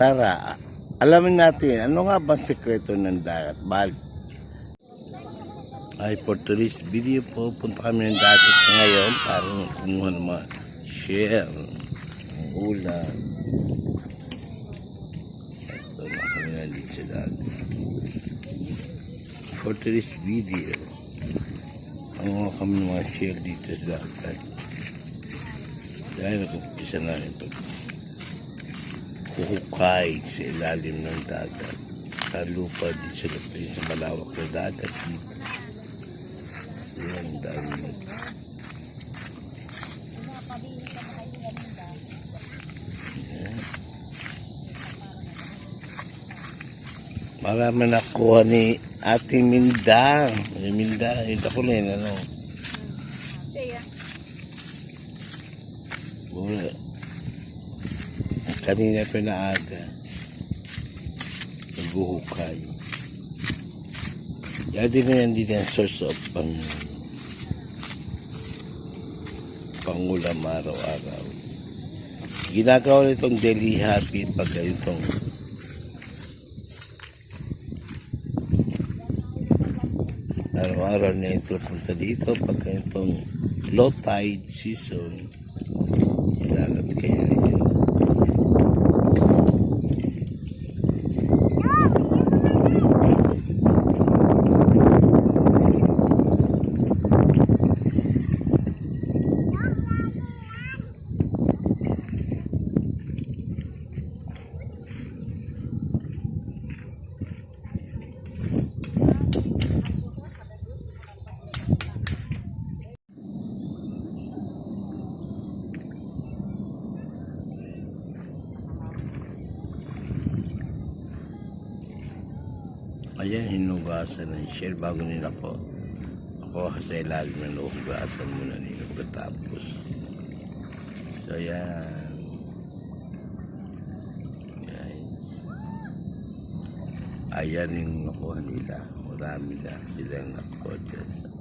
Tara, alamin natin, ano nga ba sekreto ng dagat? Bal. Ay, for today's video po, punta kami ng dagat ngayon para kumuha ng mga share, ulam. Ito na kami nandito sa dagat. For today's video, ang mga kami ng mga share dito sa dagat. Dahil nag-umpisa na ito kuhukay sa ilalim ng dagat. Sa lupa din sa lupin sa malawak na dagat dito. Yan, dami na. Yan. Marami nakuha ni Ate Mindang. Ate Mindang, ito ko na yun, ano. Wala. Kanina pa na aga. Nagbuhukay. Yan din na yan din ang source of pang pangulam araw-araw. Ginagawa nitong daily habit pag ganitong araw-araw na ito punta dito pag ganitong low tide season. Lalat kaya yun. Ayan, hinugasan ng shell bago nila ko. Ako sa ilalim na nuhugasan muna nila pagkatapos. So, ayan. Guys. Ayan yung nakuha nila. Marami na silang nakuha dyan.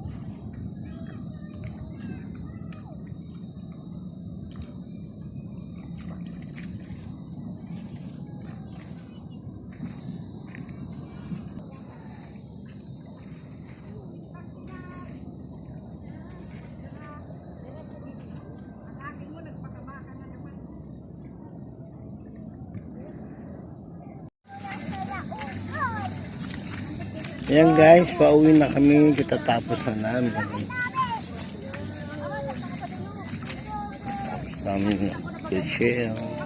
Ayan guys, pauwi na kami. Katatapos na namin. Tapos namin shell.